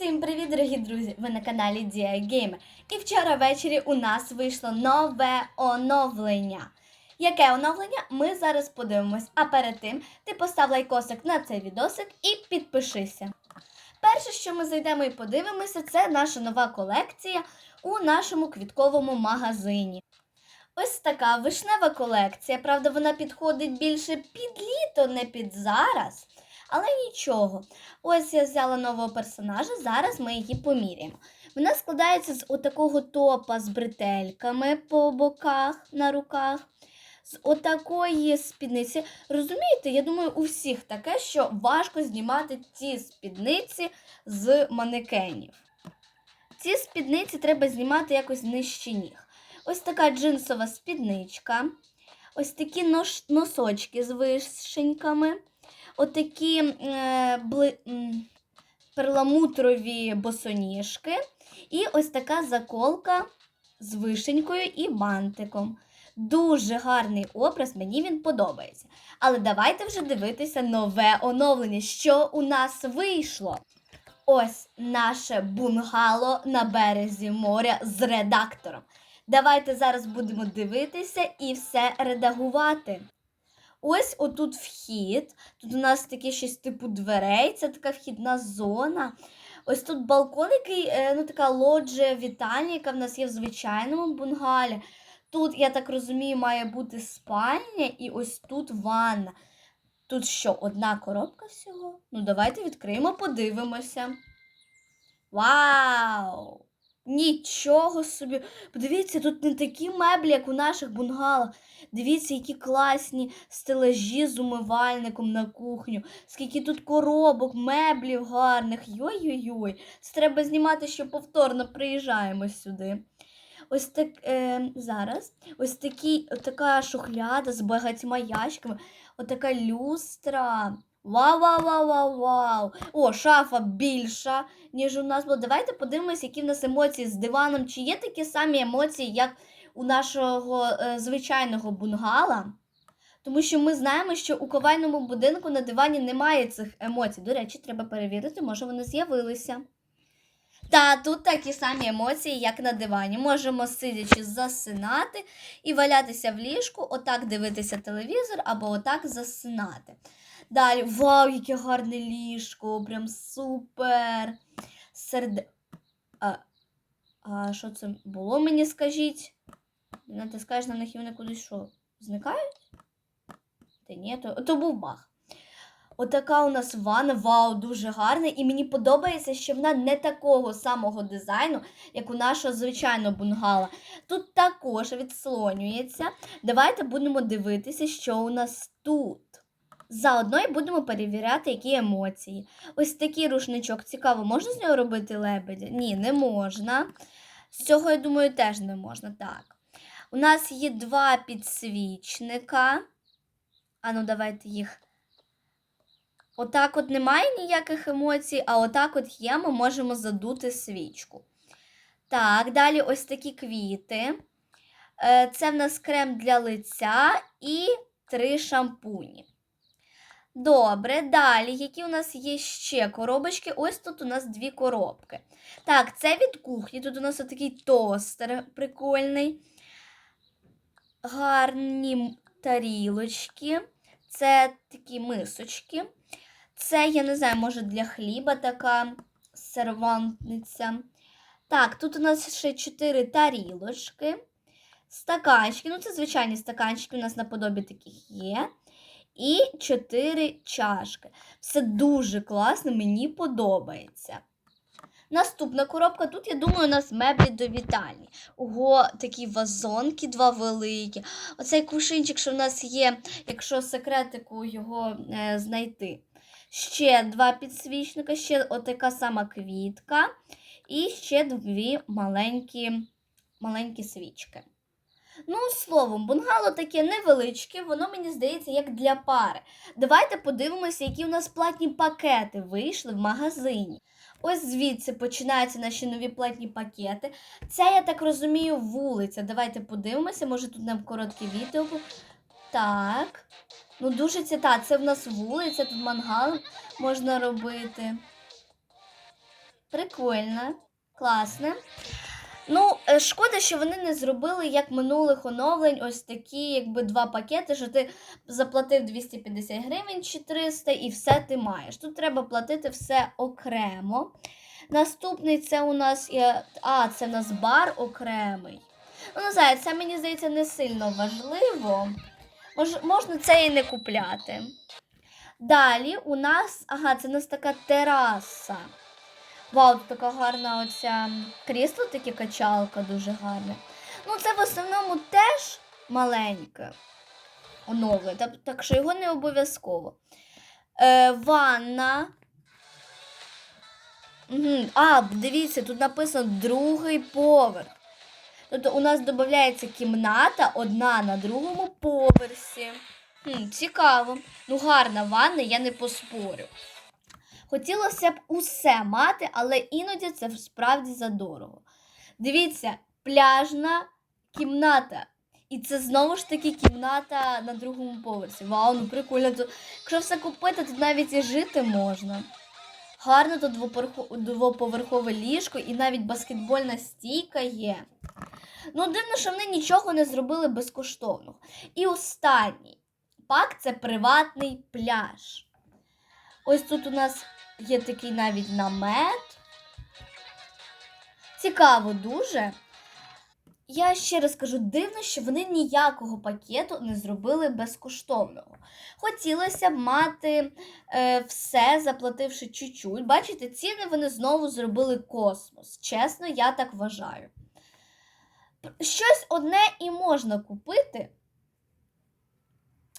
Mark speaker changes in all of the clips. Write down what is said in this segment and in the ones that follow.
Speaker 1: Всім привіт, дорогі друзі! Ви на каналі Gamer. І вчора ввечері у нас вийшло нове оновлення. Яке оновлення? Ми зараз подивимось. А перед тим ти постав лайкосик на цей відосик і підпишися. Перше, що ми зайдемо і подивимося, це наша нова колекція у нашому квітковому магазині. Ось така вишнева колекція. Правда, вона підходить більше під літо, не під зараз. Але нічого. Ось я взяла нового персонажа, зараз ми її поміряємо. Вона складається з отакого топа з бретельками по боках на руках, з отакої спідниці. Розумієте, я думаю, у всіх таке, що важко знімати ці спідниці з манекенів. Ці спідниці треба знімати якось нижче ніг. Ось така джинсова спідничка, ось такі носочки з вишеньками отакі е, бли, перламутрові босоніжки і ось така заколка з вишенькою і бантиком. Дуже гарний образ, мені він подобається. Але давайте вже дивитися нове оновлення, що у нас вийшло. Ось наше бунгало на березі моря з редактором. Давайте зараз будемо дивитися і все редагувати. Ось отут вхід. Тут у нас таке щось типу дверей, це така вхідна зона. Ось тут балкон, який, е, ну така лоджія вітальня, яка в нас є в звичайному бунгалі. Тут, я так розумію, має бути спальня і ось тут ванна. Тут що, одна коробка всього? Ну, давайте відкриємо, подивимося. Вау! Нічого собі! Подивіться, тут не такі меблі, як у наших бунгалах. Дивіться, які класні стелажі з умивальником на кухню. Скільки тут коробок, меблів гарних. Йой-йой-йой. Це треба знімати, що повторно приїжджаємо сюди. Ось так е, зараз ось такі, така шухляда з багатьма ящиками, отака люстра. Вау-вау-вау-вау-вау! О, шафа більша, ніж у нас було. Давайте подивимось, які в нас емоції з диваном. Чи є такі самі емоції, як у нашого е, звичайного бунгала? Тому що ми знаємо, що у ковайному будинку на дивані немає цих емоцій. До речі, треба перевірити, може вони з'явилися. Та тут такі самі емоції, як на дивані. Можемо сидячи засинати і валятися в ліжку, отак дивитися телевізор або отак засинати. Далі, вау, яке гарне ліжко, прям супер. Серде... А, а що це було, мені скажіть? Натискаєш на них і вони кудись що? Зникають? Та ні, то, то був баг. Отака у нас ванна, вау, дуже гарна. І мені подобається, що вона не такого самого дизайну, як у нашого звичайного бунгала. Тут також відслонюється. Давайте будемо дивитися, що у нас тут. Заодно і будемо перевіряти, які емоції. Ось такий рушничок цікаво, можна з нього робити лебедя? Ні, не можна. З цього, я думаю, теж не можна. Так. У нас є два підсвічника. А ну, давайте їх. Отак от немає ніяких емоцій, а отак от є, ми можемо задути свічку. Так, далі ось такі квіти. Е, Це в нас крем для лиця і три шампуні. Добре, далі, які у нас є ще коробочки? Ось тут у нас дві коробки. Так, це від кухні. Тут у нас такий тостер прикольний. Гарні тарілочки. Це такі мисочки. Це, я не знаю, може для хліба така сервантниця. Так, тут у нас ще чотири тарілочки. Стаканчики. Ну, це звичайні стаканчики, у нас наподобі таких є. І чотири чашки. Все дуже класно, мені подобається. Наступна коробка. Тут, я думаю, у нас меблі до вітальні. Ого, такі вазонки два великі. Оцей кувшинчик, що в нас є, якщо секретику його е, знайти. Ще два підсвічника, ще отака сама квітка. І ще дві маленькі, маленькі свічки. Ну, словом, бунгало таке невеличке, воно мені здається, як для пари. Давайте подивимося, які у нас платні пакети вийшли в магазині. Ось звідси починаються наші нові платні пакети. Це, я так розумію, вулиця. Давайте подивимося, може тут нам коротке відео. Так. Ну, дуже це та, це в нас вулиця, тут мангал можна робити. Прикольно, класне. Ну, е, шкода, що вони не зробили як минулих оновлень, ось такі, якби два пакети, що ти заплатив 250 гривень чи 300 і все ти маєш. Тут треба платити все окремо. Наступний це у нас. А, це у нас бар окремий. Ну, не знаю, це мені здається не сильно важливо. Мож, можна це і не купляти. Далі у нас, ага, це у нас така тераса. Вау, тут така гарна оця крісло, таке качалка дуже гарне. Ну, це в основному теж маленьке оновлення, так, так що його не обов'язково. Е, ванна. А, дивіться, тут написано другий поверх. Тобто у нас додається кімната одна на другому поверсі. Хм, цікаво. Ну, гарна ванна, я не поспорю. Хотілося б усе мати, але іноді це справді задорого. Дивіться, пляжна кімната. І це знову ж таки кімната на другому поверсі. Вау, ну прикольно. Тут, якщо все купити, тут навіть і жити можна. Гарно тут двоповерхове ліжко і навіть баскетбольна стійка є. Ну, дивно, що вони нічого не зробили безкоштовного. І останній пак це приватний пляж. Ось тут у нас є такий навіть намет. Цікаво дуже. Я ще раз кажу, дивно, що вони ніякого пакету не зробили безкоштовного. Хотілося б мати е, все, заплативши чуть-чуть. Бачите, ціни вони знову зробили космос. Чесно, я так вважаю. Щось одне і можна купити,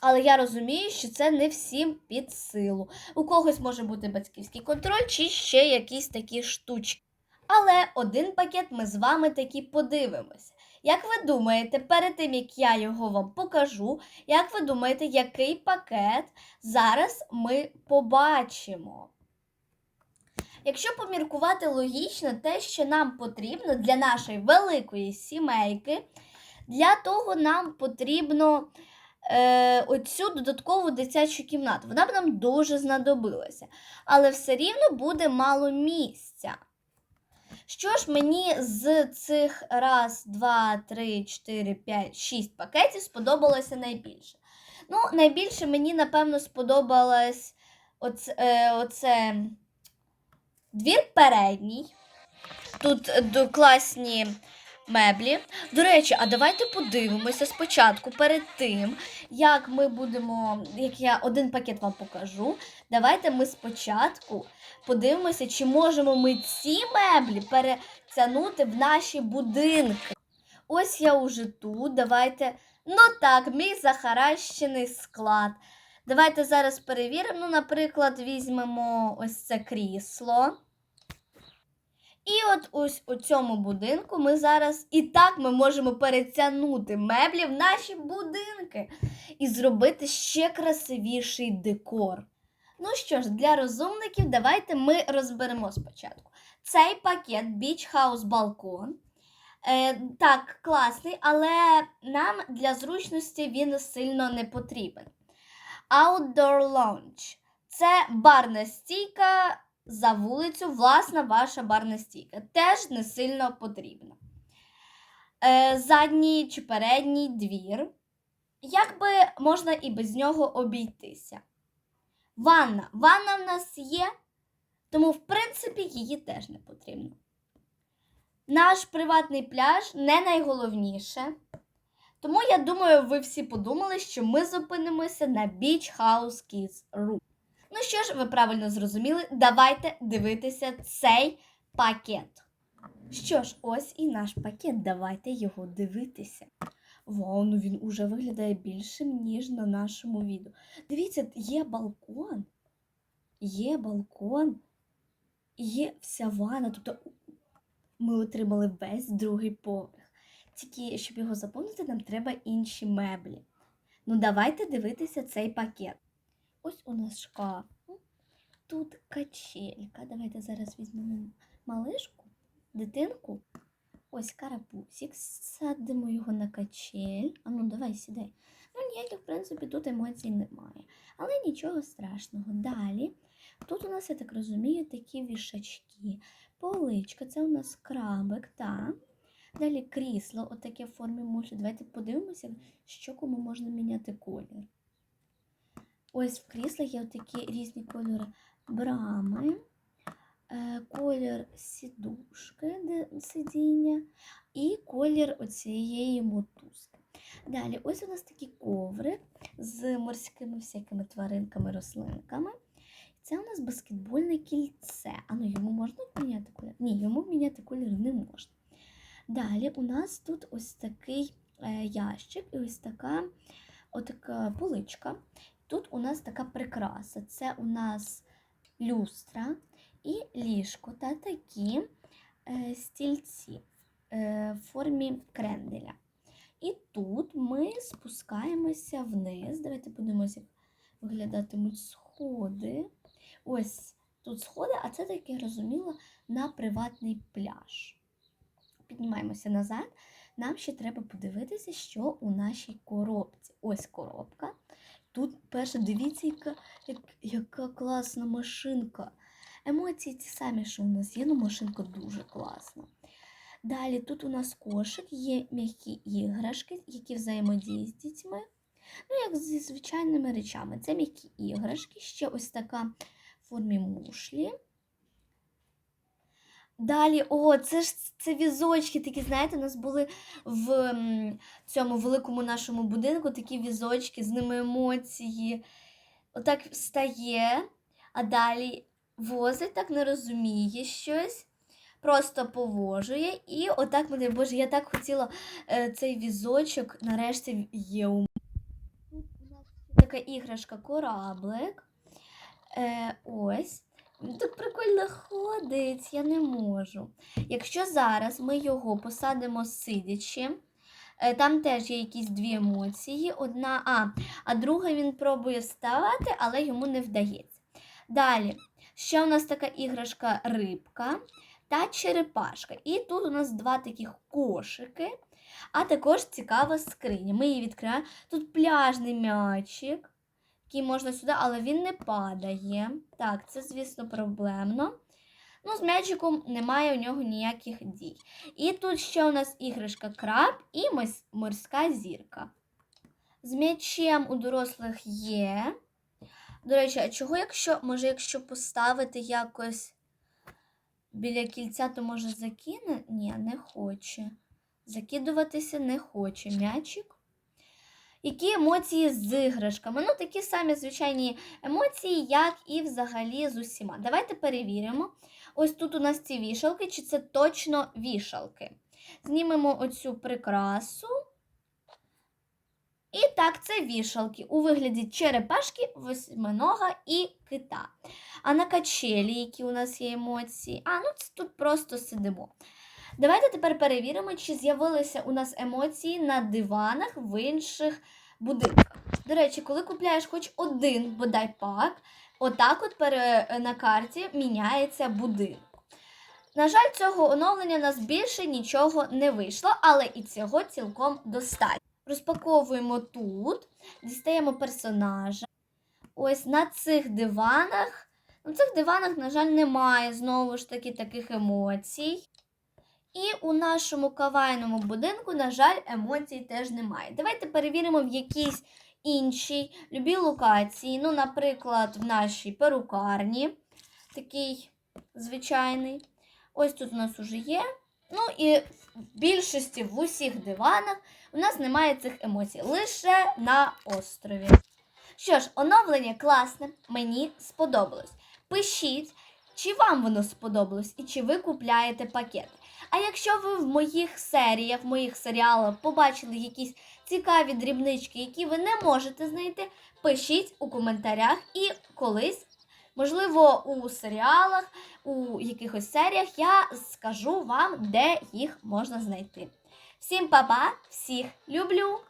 Speaker 1: але я розумію, що це не всім під силу. У когось може бути батьківський контроль чи ще якісь такі штучки. Але один пакет ми з вами таки подивимося. Як ви думаєте, перед тим як я його вам покажу, як ви думаєте, який пакет зараз ми побачимо? Якщо поміркувати логічно, те, що нам потрібно для нашої великої сімейки, для того нам потрібно е, оцю додаткову дитячу кімнату. Вона б нам дуже знадобилася. Але все рівно буде мало місця. Що ж мені з цих раз, два, три, чотири, п'ять, шість пакетів сподобалося найбільше? Ну, найбільше мені, напевно, сподобалось оце, оце двір передній. Тут класні меблі. До речі, а давайте подивимося спочатку перед тим, як ми будемо, як я один пакет вам покажу. Давайте ми спочатку подивимося, чи можемо ми ці меблі перетягнути в наші будинки. Ось я уже тут. Давайте. Ну так, мій захаращений склад. Давайте зараз перевіримо. Ну, наприклад, візьмемо ось це крісло. І от ось у цьому будинку ми зараз і так ми можемо перетягнути меблі в наші будинки і зробити ще красивіший декор. Ну що ж, для розумників, давайте ми розберемо спочатку. Цей пакет Beach House Balkon. Е, так, класний, але нам для зручності він сильно не потрібен. Outdoor Lounge. Це барна стійка за вулицю, власна ваша барна стійка. Теж не сильно потрібна. Е, задній чи передній двір. Як би можна і без нього обійтися. Ванна. Ванна в нас є, тому, в принципі, її теж не потрібно. Наш приватний пляж не найголовніше. Тому я думаю, ви всі подумали, що ми зупинимося на Beach House Kids Room. Ну що ж, ви правильно зрозуміли, давайте дивитися цей пакет. Що ж, ось і наш пакет, давайте його дивитися. Вау, ну він уже виглядає більшим, ніж на нашому відео. Дивіться, є балкон, є балкон, є вся ванна. Тобто ми отримали весь другий поверх. Тільки, щоб його заповнити, нам треба інші меблі. Ну, давайте дивитися цей пакет. Ось у нас шкаф. Тут качелька. Давайте зараз візьмемо малишку, дитинку. Ось карапусик, садимо його на качель. А ну давай сідай. Ну, ніяких, в принципі, тут емоцій немає. Але нічого страшного. Далі. Тут у нас, я так розумію, такі вішачки. поличка, це у нас крабик, так. Далі крісло, отаке в формі мушлі. Давайте подивимося, що кому можна міняти колір. Ось в крісла є такі різні кольори брами, е, колір сідушки, де сидіння, і колір оцієї мотузки. Далі, ось у нас такий коврик з морськими всякими тваринками, рослинками. Це у нас баскетбольне кільце. А ну йому можна міняти колір? Ні, йому міняти колір не можна. Далі у нас тут ось такий е, ящик і ось така отака поличка. Тут у нас така прикраса. Це у нас люстра і ліжко та такі е, стільці е, в формі кренделя. І тут ми спускаємося вниз. Давайте подивимося, як виглядатимуть сходи. Ось тут сходи, а це, так я розуміла, на приватний пляж. Піднімаємося назад. Нам ще треба подивитися, що у нашій коробці. Ось коробка. Тут перше, дивіться, яка, як, яка класна машинка. Емоції ті самі, що у нас є, ну машинка дуже класна. Далі тут у нас кошик, є м'які іграшки, які взаємодіють з дітьми. Ну, як зі звичайними речами. Це м'які іграшки, ще ось така в формі мушлі. Dалі, о, це ж це візочки, такі, знаєте, у нас були в цьому великому нашому будинку такі візочки, з ними емоції. Отак встає, а далі возить, так не розуміє щось, просто повожує. І отак мене, боже, я так хотіла е, цей візочок нарешті є у мене. Така іграшка кораблик. Е, ось. Він Так прикольно ходить, я не можу. Якщо зараз ми його посадимо сидячи, е, там теж є якісь дві емоції. Одна, а, а друга він пробує вставати, але йому не вдається. Далі, ще у нас така іграшка рибка та черепашка. І тут у нас два таких кошики, а також цікава скриня. Ми її відкриваємо. Тут пляжний м'ячик який можна сюди, але він не падає. Так, це, звісно, проблемно. Ну, з м'ячиком немає у нього ніяких дій. І тут ще у нас іграшка краб і морська зірка. З м'ячем у дорослих є. До речі, а чого, якщо, може, якщо поставити якось біля кільця, то може закине? Ні, не хоче. Закидуватися не хоче м'ячик. Які емоції з іграшками? Ну, такі самі звичайні емоції, як і взагалі з усіма. Давайте перевіримо. Ось тут у нас ці вішалки, чи це точно вішалки. Знімемо оцю прикрасу. І так, це вішалки у вигляді черепашки, восьминога і кита. А на качелі, які у нас є емоції, а ну це тут просто сидимо. Давайте тепер перевіримо, чи з'явилися у нас емоції на диванах в інших будинках. До речі, коли купляєш хоч один бодай пак, отак от пере, на карті міняється будинок. На жаль, цього оновлення у нас більше нічого не вийшло, але і цього цілком достатньо. Розпаковуємо тут, дістаємо персонажа. Ось на цих диванах. На цих диванах, на жаль, немає знову ж таки таких емоцій. І у нашому кавайному будинку, на жаль, емоцій теж немає. Давайте перевіримо в якійсь іншій любій локації. Ну, наприклад, в нашій перукарні, такий звичайний. Ось тут у нас уже є. Ну і в більшості в усіх диванах у нас немає цих емоцій, лише на острові. Що ж, оновлення класне, мені сподобалось. Пишіть, чи вам воно сподобалось і чи ви купляєте пакет. А якщо ви в моїх серіях, в моїх серіалах побачили якісь цікаві дрібнички, які ви не можете знайти, пишіть у коментарях і колись, можливо, у серіалах, у якихось серіях я скажу вам, де їх можна знайти. Всім па-па, всіх люблю!